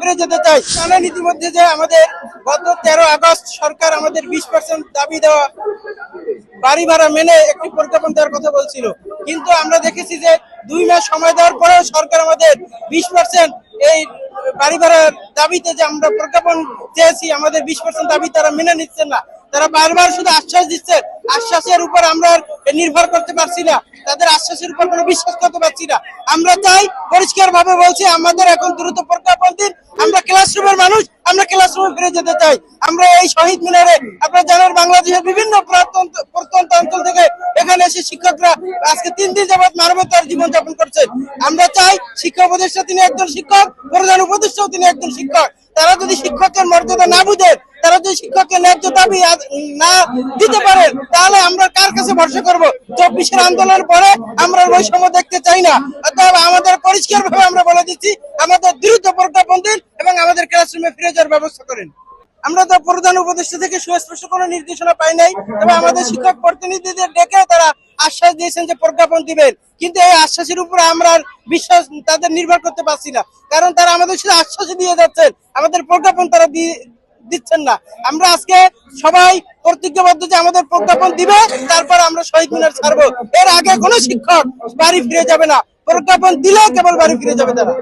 ফিরে যেতে চাই। জানেন ইতিমধ্যে যে আমাদের গত তেরো আগস্ট সরকার আমাদের বিশ পার্সেন্ট দাবি দেওয়া বাড়ি ভাড়া মেনে একটি প্রজ্ঞাপন দেওয়ার কথা বলছিল। কিন্তু আমরা দেখেছি যে দুই মাস সময় দেওয়ার পরেও সরকার আমাদের বিশ পার্সেন্ট এই বাড়ি ভাড়ার দাবিতে যে আমরা প্রজ্ঞাপন চেয়েছি, আমাদের বিশ পার্সেন্ট দাবি তারা মেনে নিচ্ছেন না। তারা বারবার শুধু আশ্বাস দিচ্ছে। আশ্বাসের উপর আমরা নির্ভর করতে পারছি না। তাদের আশ্বাসের উপর কোনো বিশ্বাস করতে পারছি না। আমরা চাই পরিষ্কার ভাবে বলছি, আমাদের এখন দ্রুত প্রজ্ঞাপন দিন। ক্লাসরুমের মানুষ, আমরা ক্লাসরুমে ফিরে যেতে চাই। আমরা এই শহীদ মিনারে, আপনারা জানেন বাংলাদেশের বিভিন্ন প্রত্যন্ত অঞ্চল থেকে এখানে এসে শিক্ষকরা আজকে তিন দিন যাবৎ মানবতার জীবন যাপন করছে আমরা চাই শিক্ষা উপদেষ্টা তিনি একজন শিক্ষক, প্রধান উপদেষ্টাও তিনি একজন শিক্ষক। তারা যদি শিক্ষকের মর্যাদা না বুঝেন তারা যদি শিক্ষকের ন্যায্য দাবি না দিতে পারেন তাহলে আমরা কার কাছে ভরসা করব? চব্বিশের আন্দোলনের পরে আমরা বৈষম্য দেখতে চাই না। অতএব আমাদের পরিষ্কার ভাবে আমরা বলে দিচ্ছি, আমাদের দ্রুত প্রজ্ঞাপন দিন এবং আমাদের ক্লাসরুমে ফিরে যাওয়ার ব্যবস্থা করেন। আমরা তো প্রধান উপদেষ্টা থেকে সুস্পষ্ট কোনো নির্দেশনা পাই নাই, তবে আমাদের শিক্ষক প্রতিনিধিদের ডেকে তারা আশ্বাস দিয়েছেন যে প্রজ্ঞাপন দিবেন। কিন্তু এই আশ্বাসের উপরে আমরা বিশ্বাস তাদের নির্ভর করতে পারছি না, কারণ তারা আমাদের শুধু আশ্বাস দিয়ে যাচ্ছেন। আমাদের প্রজ্ঞাপন তারা দিয়ে দিচ্ছেন না। আমরা আজকে সবাই প্রতিজ্ঞাবদ্ধ যে আমাদের প্রজ্ঞাপন দিবে, তারপর আমরা শহীদ মিনার ছাড়বো। এর আগে কোনো শিক্ষক বাড়ি ফিরে যাবে না। প্রজ্ঞাপন দিলে কেবল বাড়ি ফিরে যাবে তারা।